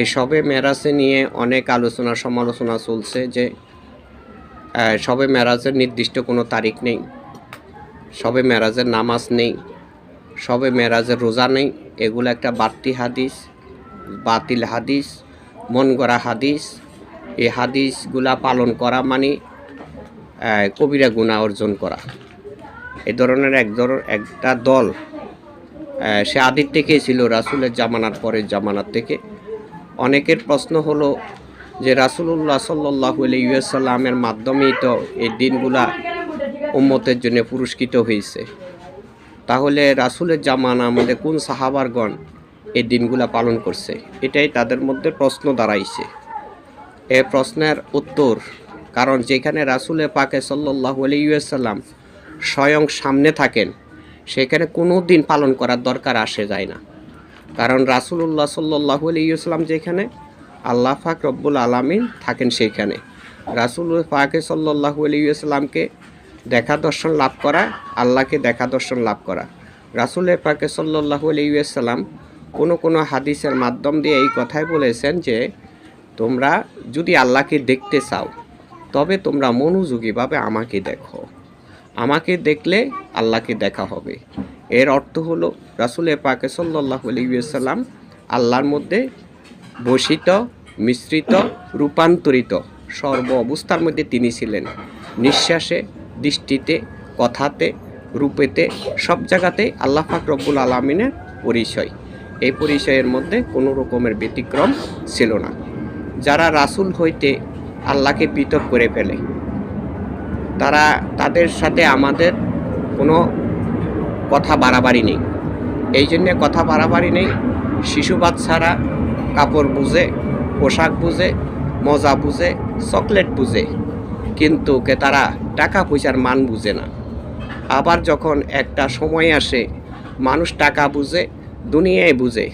এই সবে মেরাজে নিয়ে অনেক আলোচনা সমালোচনা চলছে যে সবে মেরাজের নির্দিষ্ট কোনো তারিখ নেই সবে মেরাজের নামাজ নেই সবে মেরাজের রোজা নেই, এগুলো একটা বাড়তি হাদিস, বাতিল হাদিস মন গড়া হাদিস। এই হাদিসগুলা পালন করা মানে কবিরা গুণা অর্জন করা। এ ধরনের এক ধর, একটা দল সে আদির থেকেই ছিল, রাসুলের জামানার পরের জামানার থেকে। অনেকের প্রশ্ন হলো যে রাসুলুল্লাহ সাল্লাহ ইউসাল্লামের মাধ্যমেই তো এই দিনগুলা উম্মতের জন্য পুরস্কৃত হয়েছে। তাহলে রাসুলের জামানা আমাদের কোন সাহাবারগণ এই দিনগুলা পালন করছে? এটাই তাদের মধ্যে প্রশ্ন দাঁড়াইছে। এ প্রশ্নের উত্তর, কারণ যেখানে রাসুলে পাকে সাল্লাহ আলিয়াল্লাম স্বয়ং সামনে থাকেন, সেখানে কোনো দিন পালন করার দরকার আসে যায় না। কারণ রাসুল্লাহ সাল্লাহ আলিয়াল্লাম যেখানে, আল্লাহ ফাক রব্বুল আলমিন থাকেন সেইখানে। রাসুল পাকে সাল্লাহ আলিয়াল্লামকে দেখা দর্শন লাভ করা, আল্লাহকে দেখা দর্শন লাভ করা। রাসুল পাকে সাল্লাহ আলিয়াল্লাম কোনো কোনো হাদিসের মাধ্যম দিয়ে এই কথাই বলেছেন যে, তোমরা যদি আল্লাহকে দেখতে চাও, তবে তোমরা মনোযোগীভাবে আমাকে দেখো। আমাকে দেখলে আল্লাহকে দেখা হবে। এর অর্থ হলো রাসুল পাকে সাল্লাহ আলিয়াল্লাম আল্লাহর মধ্যে বসিত মিশ্রিত, রূপান্তরিত সর্ব অবস্থার মধ্যে তিনি ছিলেন। নিঃশ্বাসে, দৃষ্টিতে, কথাতে, রূপেতে, সব জায়গাতেই আল্লাহ পাক রব্বুল আলমিনের পরিচয়। এই পরিচয়ের মধ্যে কোনো রকমের ব্যতিক্রম ছিল না। যারা রাসূল হইতে আল্লাহকে পৃথক করে ফেলে, তারা তাদের সাথে আমাদের কোনো কথা বাড়াবাড়ি নেই। এই জন্যে কথা বাড়াবাড়ি নেই। শিশু বাচ্চারা কাপড় বুঝে, পোশাক বুঝে, মজা বুঝে, চকলেট বুঝে। কিন্তু কে তারা টাকা পয়সার মান বুঝে না। আবার যখন একটা সময় আসে, মানুষ টাকা বুঝে, দুনিয়ায় বুঝে,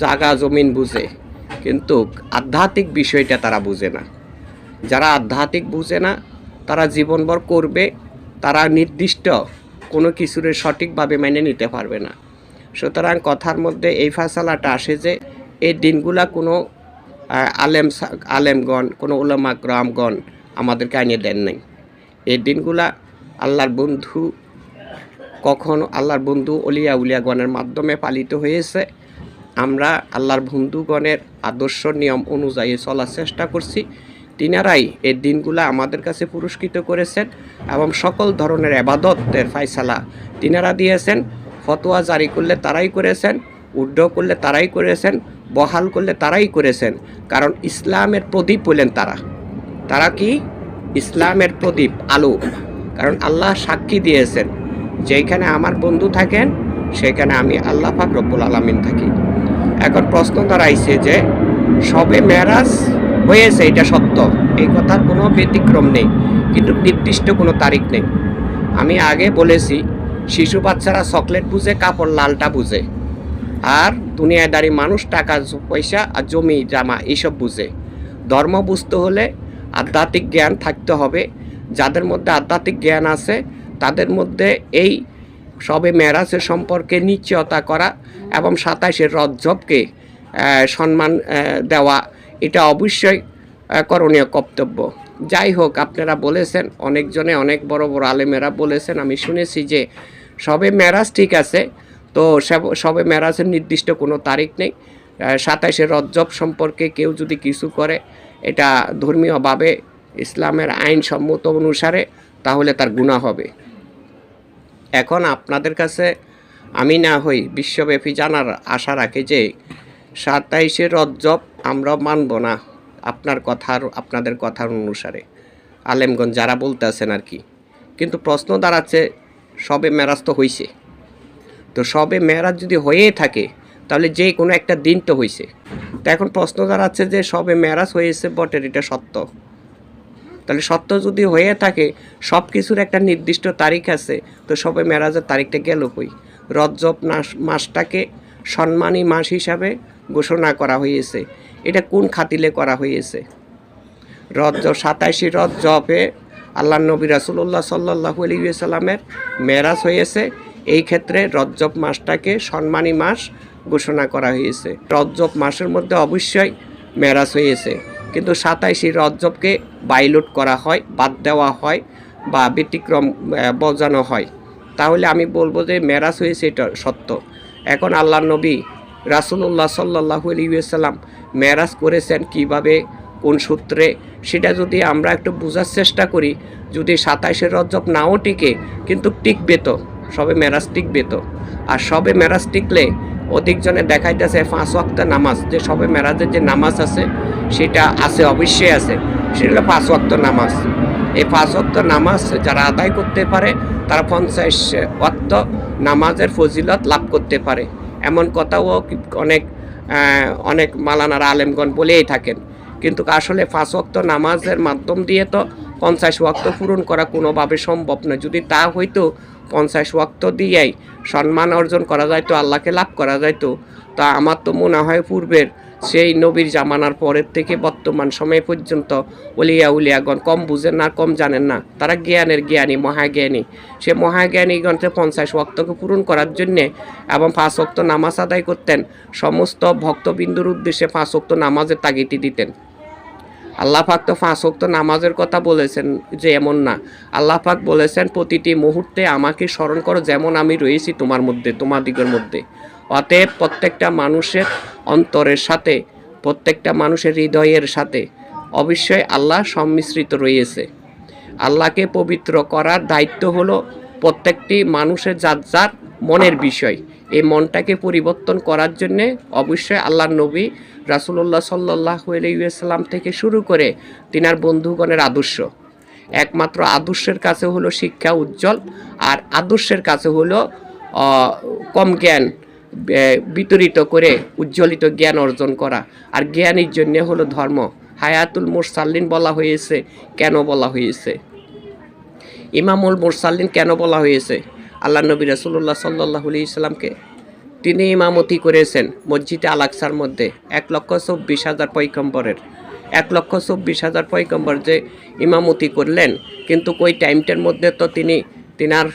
জাগা জমিন বুঝে, কিন্তু আধ্যাত্মিক বিষয়টা তারা বুঝে না। যারা আধ্যাত্মিক বুঝে না, তারা জীবনভর করবে, তারা নির্দিষ্ট কোনো কিছুরে সঠিকভাবে মেনে নিতে পারবে না। সুতরাং কথার মধ্যে এই ফাসালাটা আসে যে, এই দিনগুলা কোনো আলেম আলেমগণ, কোনো ওলামা গ্রামগণ আমাদেরকে আনিয়ে দেন নাই। এই দিনগুলা আল্লাহর বন্ধু, কখন আল্লাহর বন্ধু অলিয়া উলিয়াগণের মাধ্যমে পালিত হয়েছে। আমরা আল্লাহর বন্ধুগণের আদর্শ নিয়ম অনুযায়ী চলার চেষ্টা করছি। তিনারাই এই দিনগুলো আমাদের কাছে পুরস্কৃত করেছেন এবং সকল ধরনের আবাদতের ফায়সালা তিনারা দিয়েছেন, ফতোয়া জারি করলে তারাই করেছেন, উড্ড করলে তারাই করেছেন, বহাল করলে তারাই করেছেন, কারণ ইসলামের প্রদীপ হলেন তারা। তারা কি? ইসলামের প্রদীপ, আলো। কারণ আল্লাহ সাক্ষী দিয়েছেন যেখানে আমার বন্ধু থাকেন, সেখানে আমি আল্লাহ পাক রব্বুল আলমিন থাকি। এখন প্রশ্ন দাঁড়াইছে যে, সবে মেরাজ হয়েছে, এটা সত্য। এই কথার কোনো ব্যতিক্রম নেই, কিন্তু নির্দিষ্ট কোনো তারিখ নেই। আমি আগে বলেছি, শিশু বাচ্চারা চকলেট বুঝে, কাপড় লালটা বুঝে। আর দুনিয়াদারি মানুষ, টাকা, পয়সা আর জমি, জামা, এইসব বুঝে। ধর্ম বুঝতে হলে আধ্যাত্মিক জ্ঞান থাকতে হবে। যাদের মধ্যে আধ্যাত্মিক জ্ঞান আছে, তাদের মধ্যে এই সবে মেরাজের সম্পর্কে নিশ্চয়তা করা এবং সাতাশের রজ্জবকে সম্মান দেওয়া এটা অবশ্যই করণীয় কর্তব্য। যাই হোক, আপনারা বলেছেন, অনেকজনে, অনেক বড় বড় আলেমেরা বলেছেন, আমি শুনেছি যে সবে মেরাজ ঠিক আছে, তো সব- মেরাজের নির্দিষ্ট কোনো তারিখ নেই। সাতাশে রজ্জব সম্পর্কে কেউ যদি কিছু করে, এটা ধর্মীয়ভাবে ইসলামের আইন সম্মত অনুসারে, তাহলে তার গুণা হবে। এখন আপনাদের কাছে আমি না হই বিশ্বব্যাপী জানার আশা রাখি যে সাতাইশে রজ্জব আমরা মানব না আপনার কথার, আপনাদের কথার অনুসারে। আলেমগঞ্জ যারা বলতে আছেন আর কি। কিন্তু প্রশ্ন দাঁড়াচ্ছে, সবে মেরাজ তো হইছে। তো সবে মেরাজ যদি হয়েই থাকে, তাহলে যে কোনো একটা দিন তো হয়েছে তো এখন প্রশ্ন দাঁড়াচ্ছে যে সবে মেরাজ হয়েছে বটের, এটা সত্য? তাহলে সত্য যদি হয়ে থাকে সব কিছুর একটা নির্দিষ্ট তারিখ আছে, তো সবে মেরাজের তারিখটা গেল কই? রজ্জব মাস মাসটাকে সম্মানী মাস হিসাবে ঘোষণা করা হয়েছে। এটা কোন খাতিলে করা হয়েছে? রজ্জব সাতাশি রজ্জবে আল্লাহ নবী রাসুল্লাহ সাল্লাহু আলিয়াল্লামের মেরাজ হয়েছে। এই ক্ষেত্রে রজ্জব মাসটাকে সম্মানী মাস ঘোষণা করা হয়েছে। রজ্জব মাসের মধ্যে অবশ্যই মেরাজ হয়েছে। কিন্তু সাতাইশে রজ্জবকে বাইলুট করা হয়, বাদ দেওয়া হয় বা ব্যতিক্রম বজানো হয়। তাহলে আমি বলব যে মেরাজ হয়েছে এটা সত্য। এখন আল্লাহ নবী রাসুল্লাহ সাল্লাহ আলিয়াল্লাম মেরাজ করেছেন কীভাবে, কোন সূত্রে, সেটা যদি আমরা একটু বোঝার চেষ্টা করি, যদি সাতাইশে রজব নাও টিকে, কিন্তু টিকবে তো, সবে মেরাজ টিকবে তো। আর সবে মেরাজ টিকলে অধিকজনে দেখাইতেছে পাঁচ ওয়াক্ত নামাজ, যে সবে মেরাজের যে নামাজ আছে, সেটা আছে, অবশ্যই আছে, সেটা হলো পাঁচ ওয়াক্ত নামাজ। এই পাঁচ ওয়াক্ত নামাজ যারা আদায় করতে পারে, তারা পঞ্চাশ ওয়াক্ত নামাজের ফজিলত লাভ করতে পারে। এমন কথাও অনেক অনেক মালানার আলেমগণ বলেই থাকেন। কিন্তু আসলে পাঁচ ওয়াক্ত নামাজের মাধ্যম দিয়ে তো পঞ্চাশ ওয়াক্ত পূরণ করা কোনোভাবে সম্ভব নয়। যদি তা হইতো, পঞ্চাশ ওয়াক্ত দিয়েই সম্মান অর্জন করা যায় তো আল্লাহকে লাভ করা যাইতো, তা আমার তো মনে হয় পূর্বের সেই নবীর জামানার পরের থেকে বর্তমান সময় পর্যন্ত উলিয়া উলিয়াগণ কম বুঝেন না, কম জানেন না। তারা জ্ঞানের জ্ঞানী, মহাজ্ঞানী। সে মহাজ্ঞানীগণকে পঞ্চাশ ওয়াক্তকে পূরণ করার জন্যে এবং পাঁচ ওয়াক্ত নামাজ আদায় করতেন। সমস্ত ভক্তবিন্দুর উদ্দেশ্যে পাঁচ ওয়াক্ত নামাজের তাগিতি দিতেন। আল্লাহ পাক তো পাঁচ ওয়াক্ত নামাজের কথা বলেছেন যে এমন না। আল্লাহ পাক বলেছেন, প্রতিটি মুহূর্তে আমাকে স্মরণ করো যেমন আমি রয়েছি তোমার মধ্যে, তোমাদিগের মধ্যে। অতএব প্রত্যেকটা মানুষের অন্তরের সাথে, প্রত্যেকটা মানুষের হৃদয়ের সাথে অবশ্যই আল্লাহ সম্মিশ্রিত রয়েছে। আল্লাহকে পবিত্র করার দায়িত্ব হলো প্রত্যেকটি মানুষের যার যার মনের বিষয়। এই মনটাকে পরিবর্তন করার জন্যে অবশ্যই আল্লাহ নবী রাসুল্লাহ সাল্লাহ আলাইসাল্লাম থেকে শুরু করে তিনার বন্ধুগণের আদর্শ। একমাত্র আদর্শের কাছে হলো শিক্ষা উজ্জ্বল, আর আদর্শের কাছে হলো কম জ্ঞান। বিতরিত করে উজ্জ্বলিত জ্ঞান অর্জন করা। আর জ্ঞানের জন্যে হলো ধর্ম। হায়াতুল মুরসাল্লিন বলা হয়েছে, কেন বলা হয়েছে? ইমামুল মুরসাল্লিন কেন বলা হয়েছে? আল্লাহ নবী রাসুল্লাহ সাল্লাহ ইসলামকে তিনি ইমামতি করেছেন মসজিদে আলাকসার মধ্যে, এক লক্ষ চব্বিশ হাজার পৈকম্বরের এক লক্ষ চব্বিশ হাজার পৈকম্বর যে ইমামতি করলেন, কিন্তু ওই টাইমটার মধ্যে তো তিনি, তিনার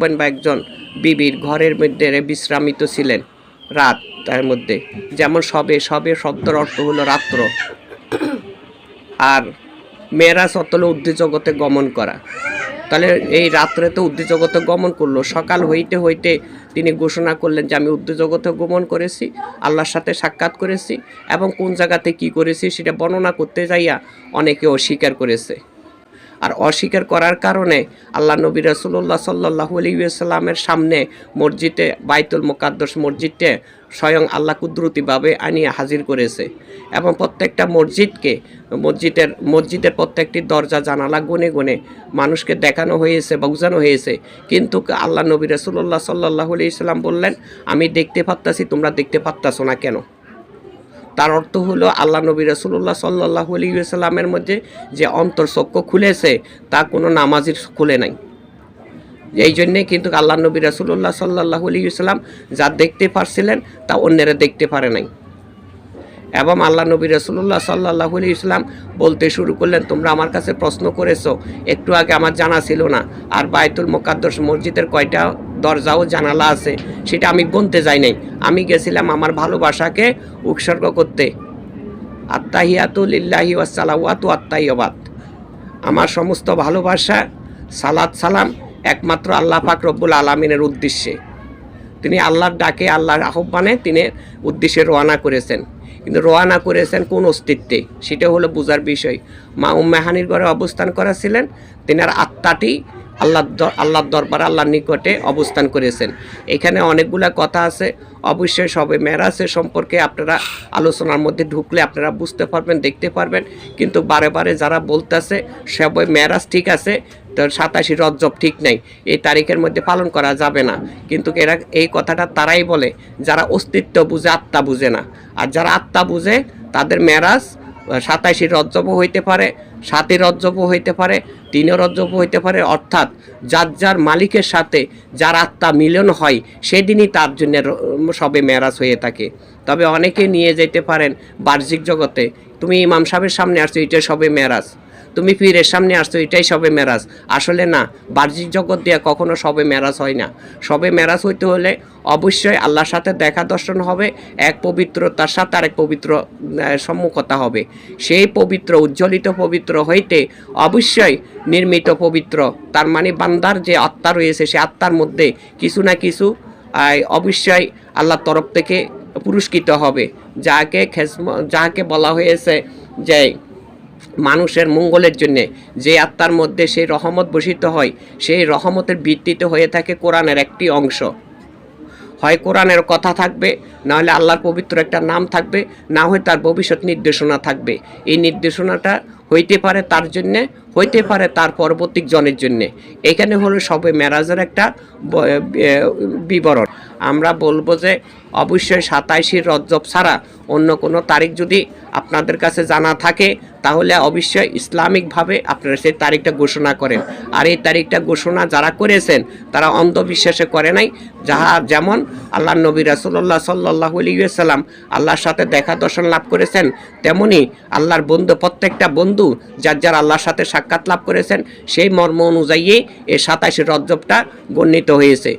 বোন বা একজন বিবির ঘরের মধ্যে বিশ্রামিত ছিলেন রাত তার মধ্যে। যেমন সবে সবে শব্দের অর্থ হলো রাত্র। আর মেয়েরাজ অতল উদ্ভিজগতে গমন করা। তাহলে এই রাত্রে তো উদ্ভিজগতে গমন করল। সকাল হইতে হইতে তিনি ঘোষণা করলেন যে, আমি উদ্ভিজগতে গমন করেছি, আল্লাহর সাথে সাক্ষাৎ করেছি এবং কোন জায়গাতে কি করেছি সেটা বর্ণনা করতে যাইয়া অনেকে অস্বীকার করেছে। আর অস্বীকার করার কারণে আল্লাহ নবী রসুল্লাহ সাল্লাহ আলিউসাল্লামের সামনে মসজিদে, বাইতুল মোকাদ্দস মসজিদে স্বয়ং আল্লাহ কুদরতিভাবে আনিয়ে হাজির করেছে। এবং প্রত্যেকটা মসজিদকে, মসজিদের মসজিদের প্রত্যেকটি দরজা, জানালা গুনে গুনে মানুষকে দেখানো হয়েছে বা হয়েছে। কিন্তু আল্লাহ নবী রসুল্লাহ সাল্লাহ আলি ইসলাম বললেন, আমি দেখতে পারতাছি, তোমরা দেখতে পারতাছো না কেন? তার অর্থ হলো আল্লাহ নবী রসুল্লাহ সাল্লাহ আলিউসাল্লামের মধ্যে যে অন্তর্চক্ষ খুলেছে, তা কোনো নামাজির খুলে নাই। এই জন্যে কিন্তু আল্লাহ নবী রসুল্লাহ সাল্লাহ আলিউসাল্লাম যা দেখতে পারছিলেন, তা অন্যেরা দেখতে পারে নাই। এবং আল্লাহ নবী রসুল্লাহ সাল্লাহ ইসলাম বলতে শুরু করলেন, তোমরা আমার কাছে প্রশ্ন করেছ, একটু আগে আমার জানা ছিল না। আর বায়তুল মোকাদ্দস মসজিদের কয়টা দরজাও জানালা আছে, সেটা আমি গুনতে যাই নাই। আমি গেছিলাম আমার ভালোবাসাকে উৎসর্গ করতে। আত্মাহিয়াতুল ইল্লাহি ওয়াসালাওয়াতু আত্মাইয়াবাদ আমার সমস্ত ভালোবাসা, সালাত সালাম একমাত্র আল্লাহ পাক রব্বুল আলমিনের উদ্দেশ্যে। তিনি আল্লাহর ডাকে, আল্লাহর আহ্বানে তিনি উদ্দেশ্যে রওনা করেছেন। কিন্তু রওনা করেছেন কোন অস্তিত্বে? সেটা হলো বোঝার বিষয়। মা উম্মেহানির ঘরে অবস্থান করা ছিলেন তিনার আত্মাটি আল্লাহ আল্লাহর দরবার, আল্লাহর নিকটে অবস্থান করেছেন। এখানে অনেকগুলা কথা আছে। অবশ্যই সবে মেরাজের সম্পর্কে আপনারা আলোচনার মধ্যে ঢুকলে আপনারা বুঝতে পারবেন, দেখতে পারবেন। কিন্তু বারে বারে যারা বলতেছে, সবে মেরাজ ঠিক আছে তো সাতাশি রজ্জব ঠিক নাই। এই তারিখের মধ্যে পালন করা যাবে না। কিন্তু এরা এই কথাটা তারাই বলে, যারা অস্তিত্ব বুঝে, আত্মা বুঝে না। আর যারা আত্মা বুঝে, তাদের মেরাজ সাতাশি রজ্জবও হইতে পারে, সাতই রজ্জবও হইতে পারে তিনও রজ্জবও হইতে পারে। অর্থাৎ যার যার মালিকের সাথে যার আত্মা মিলন হয়, সেদিনই তার জন্য সবে মেরাজ হয়ে থাকে। তবে অনেকে নিয়ে যেতে পারেন বাহ্যিক জগতে। তুমি ইমাম সাহেবের সামনে আসছো এটা সবে মেরাজ। তুমি পীরের সামনে আসছো, এটাই সবে মেরাজ। আসলে না, বাহ্যিক জগৎ দিয়ে কখনো সবে মেরাজ হয় না। সবে মেরাজ হইতে হলে অবশ্যই আল্লাহর সাথে দেখা দর্শন হবে, এক পবিত্রতার সাথে আরেক পবিত্র সম্মুখতা হবে। সেই পবিত্র, উজ্জ্বলিত পবিত্র হইতে অবশ্যই নির্মিত পবিত্র, তার মানে বান্দার যে আত্মা রয়েছে, সে আত্মার মধ্যে কিছু না কিছু অবশ্যই আল্লাহর তরফ থেকে পুরস্কৃত হবে। যাকে খেসম, যাকে বলা হয়েছে যে মানুষের মঙ্গলের জন্যে। যে আত্মার মধ্যে সেই রহমত বসিত হয়, সেই রহমতের ভিত্তিতে হয়ে থাকে কোরআনের একটি অংশ। হয় কোরআনের কথা থাকবে, না হলে আল্লাহর পবিত্র একটা নাম থাকবে, না হয় তার ভবিষ্যৎ নির্দেশনা থাকবে। এই নির্দেশনাটা হইতে পারে তার জন্যে হইতে পারে তার পরবর্তী জনের জন্যে। এখানে হলো সবে মেরাজের একটা বিবরণ। আমরা বলব যে, অবশ্যই সাতাইশি রজ্জব ছাড়া অন্য কোনো তারিখ যদি আপনাদের কাছে জানা থাকে, তাহলে অবশ্যই ইসলামিকভাবে আপনারা সেই তারিখটা ঘোষণা করেন। আর এই তারিখটা ঘোষণা যারা করেছেন, তারা অন্ধবিশ্বাসে করে নাই। যাহা যেমন আল্লাহ নবী রাসুল্লাহ সাল্লাহ আলিয়াল্লাম আল্লাহর সাথে দেখা দর্শন লাভ করেছেন, তেমনি আল্লাহর বন্ধু, প্রত্যেকটা বন্ধু, যার যার আল্লাহর সাথে সাক্ষাৎ লাভ করেছেন। সেই মর্ম অনুযায়ী এই সাতাশে রজ্জবটা গণ্যিত হয়েছে।